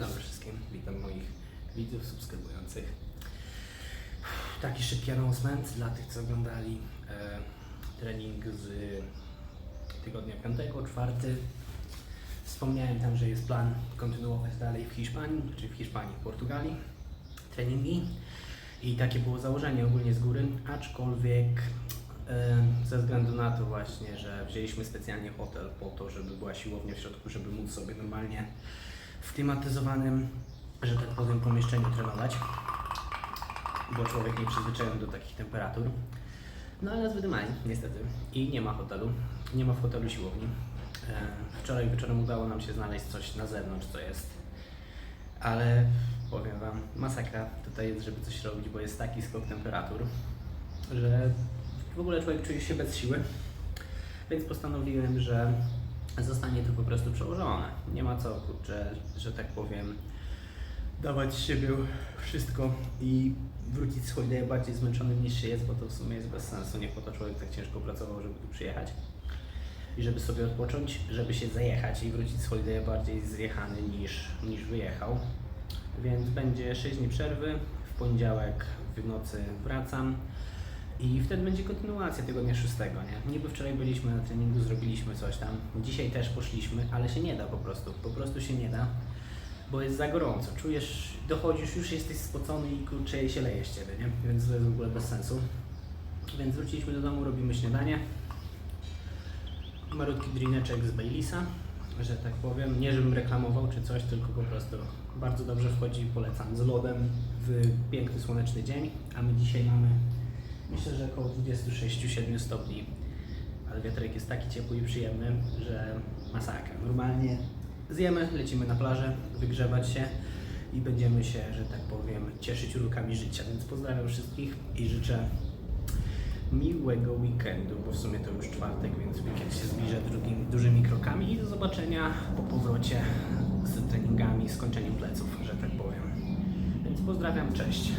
dobry wszystkim. Witam moich widzów, subskrybujących. Taki szybki announcement dla tych, co oglądali e, trening z tygodnia 5, 4. Wspomniałem tam, że jest plan kontynuować dalej w Hiszpanii, czy w Hiszpanii, w Portugalii treningi. I takie było założenie ogólnie z góry, aczkolwiek e, ze względu na to właśnie, że wzięliśmy specjalnie hotel po to, żeby była siłownia w środku, żeby móc sobie normalnie klimatyzowanym, że tak powiem, pomieszczeniu trenować, bo człowiek nie przyzwyczajony do takich temperatur. No ale nas wydymali, niestety. I nie ma hotelu, nie ma w hotelu siłowni. E, Wczoraj wieczorem udało nam się znaleźć coś na zewnątrz, co jest ale powiem Wam, masakra tutaj jest, żeby coś robić, bo jest taki skok temperatur, że w ogóle człowiek czuje się bez siły, więc postanowiłem, że zostanie to po prostu przełożone. Nie ma co, kurczę, że tak powiem, dawać siebie wszystko i wrócić z holiday bardziej zmęczonym niż się jest, bo to w sumie jest bez sensu. Nie po to człowiek tak ciężko pracował, żeby tu przyjechać i żeby sobie odpocząć, żeby się zajechać i wrócić z holiday bardziej zjechany niż, niż wyjechał. Więc będzie 6 dni przerwy, w poniedziałek w nocy wracam i wtedy będzie kontynuacja tygodnia 6, nie? Niby wczoraj byliśmy na treningu, zrobiliśmy coś tam, dzisiaj też poszliśmy, ale się nie da po prostu, po prostu się nie da, bo jest za gorąco, czujesz, dochodzisz, już jesteś spocony i kurczę się leje z Ciebie, nie? Więc to jest w ogóle bez sensu. Więc wróciliśmy do domu, robimy śniadanie, malutki drineczek z Baileysa, że tak powiem. Nie żebym reklamował czy coś, tylko po prostu bardzo dobrze wchodzi, polecam z lodem w piękny słoneczny dzień, a my dzisiaj mamy myślę, że około 26-7 stopni, ale wiaterek jest taki ciepły i przyjemny, że masakra. Normalnie zjemy, lecimy na plażę, wygrzewać się i będziemy się, że tak powiem, cieszyć urokami życia. Więc pozdrawiam wszystkich i życzę miłego weekendu, bo w sumie to już czwartek, więc weekend się zbliża drugim, dużymi krokami i do zobaczenia po powrocie z treningami, skończeniem pleców, że tak powiem. Więc pozdrawiam, cześć.